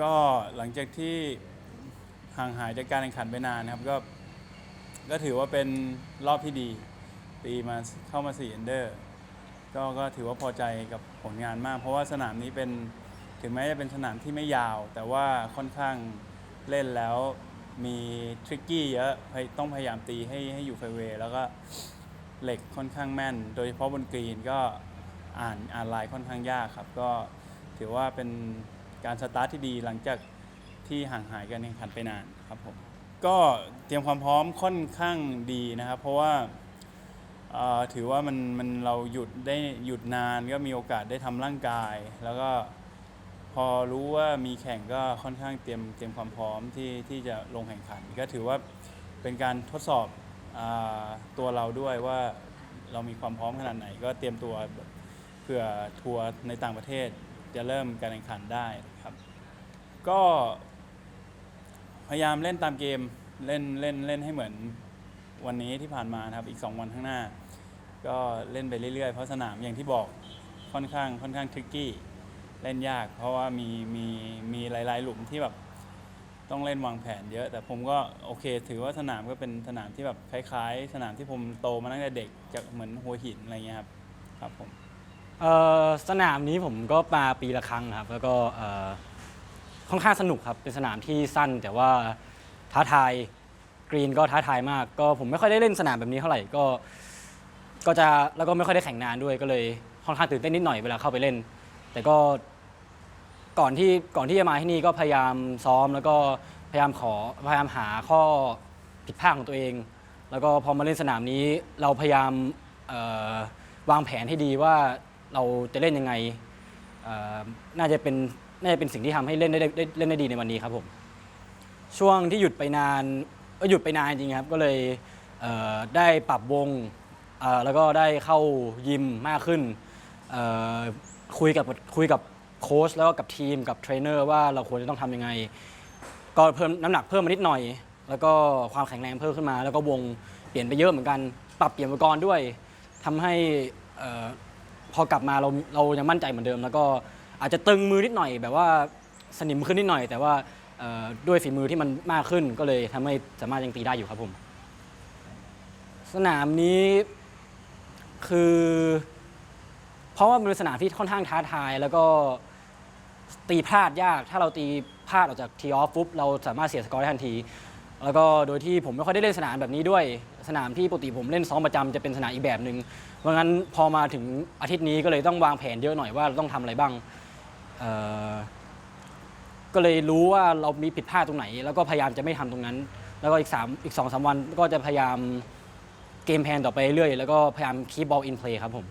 ก็หลังจากที่ห่างหายจากการแข่งขันไปนานนะครับ ก็ก็ถือว่าเป็นรอบที่ดี ตีมาเข้ามา4 u n นเดอร์ก็ก็ถือว่าพอใจกับผลงานมาก เพราะว่าสนามนี้เป็นถึงแม้จะเป็นสนามที่ไม่ยาว แต่ว่าค่อนข้างเล่นแล้วมีทริกกี้เยอะต้องพยายามตีให้ให้อยู่ไฟเวย์แล้วก็เหล็กค่อนข้างแม่น โดยเฉพาะบนกรีนก็อ่านอ่านลายค่อนข้างยากครับ ก็ถือว่าเป็น การสตาร์ทที่ดีหลังจากที่ห่างหายการแข่งขันไปนานครับผมก็เตรียมความพร้อมค่อนข้างดีนะครับ เพราะว่าถือว่ามันมันเราหยุดได้หยุดนานก็มีโอกาสได้ทำร่างกาย แล้วก็พอรู้ว่ามีแข่งก็ค่อนข้างเตรียมเตรียมความพร้อมที่ที่จะลงแข่งขัน ก็ถือว่าเป็นการทดสอบอตัวเราด้วยว่าเรามีความพร้อมขนาดไหน ก็เตรียมตัวเผื่อทัวร์ในต่างประเทศ จะเริ่มการแข่งขันได้ครับ ก็พยายามเล่นตามเกมเล่นเล่นเล่นให้เหมือนวันนี้ที่ผ่านมานะครับอีก 2 วันข้างหน้า ก็เล่นไปเรื่อยๆ เพราะสนามอย่างที่บอกค่อนข้างค่อนข้างทริกกี้เล่นยาก เพราะว่ามีมีมีหลาย ๆ หลุมที่แบบต้องเล่นวางแผนเยอะ แต่ผมก็โอเค ถือว่าสนามก็เป็นสนามที่แบบคล้าย ๆ สนามที่ผมโตมาตั้งแต่เด็กจากเหมือนหัวหินอะไรเงี้ยครับครับผม เอ่อสนามนี้ผมก็มาปีละครั้งครับ แล้วก็เอ่อค่อนข้างสนุกครับ เป็นสนามที่สั้นแต่ว่าท้าทายกรีนก็ท้าทายมาก ก็ผมไม่ค่อยได้เล่นสนามแบบนี้เท่าไหร่ก็ ก็จะแล้วก็ไม่ค่อยได้แข่งนานด้วยก็เลยค่อนข้างตื่นเต้นนิดหน่อยเวลาเข้าไปเล่น แต่ก็ก่อนที่ก่อนที่จะมาที่นี่ก็พยายามซ้อมแล้วก็พยายามขอพยายามหาข้อผิดพลาดของตัวเอง แล้วก็พอมาเล่นสนามนี้เราพยายามเอ่อวางแผนให้ดีว่า เราจะเล่นยังไงน่าจะเป็นน่าจะเป็นสิ่งที่ทำให้เล่นได้ได้เล่นได้ดีในวันนี้ครับผมช่วงที่หยุดไปนานก็หยุดไปนานจริงครับ ก็เลยเได้ปรับวงแล้วก็ได้เข้ายิมมากขึ้นคุยกับคุยกับโค้ชแล้วก็กับทีมกับเทรนเนอร์ว่าเราควรจะต้องทำยังไง ก็เพิ่มน้ำหนักเพิ่มมานิดหน่อย แล้วก็ความแข็งแรงเพิ่มขึ้นมา แล้วก็วงเปลี่ยนไปเยอะเหมือนกัน ปรับเปลี่ยนอุปกรณ์ด้วยทำให้อ่อ พอกลับมาเราเรายังมั่นใจเหมือนเดิม แล้วก็อาจจะตึงมือนิดหน่อย แบบว่าสนิมขึ้นนิดหน่อย แต่ว่าเอ่อด้วยฝีมือที่มันมากขึ้นก็เลยทำให้สามารถยังตีได้อยู่ครับผม สนามนี้คือ เพราะว่ามันเป็นสนามที่ค่อนข้างท้าทาย แล้วก็ตีพลาดยาก ถ้าเราตีพลาดออกจากทีออฟปุ๊บเราสามารถเสียสกอร์ได้ทันที แล้วก็โดยที่ผมไม่ค่อยได้เล่นสนามแบบนี้ด้วย สนามที่ปกติผมเล่นซ้อมประจำจะเป็นสนามอีกแบบหนึ่งเพราะงั้นพอมาถึงอาทิตย์นี้ก็เลยต้องวางแผนเยอะหน่อยว่าเราต้องทำอะไรบ้างก็เลยรู้ว่าเรามีผิดพลาดตรงไหน แล้วก็พยายามจะไม่ทำตรงนั้น แล้วก็อีกสามอีกสองสามวันก็จะพยายามเกมแพนต่อไปเรื่อยแล้วก็พยายามคีบบอลอินเพลย์ครับผม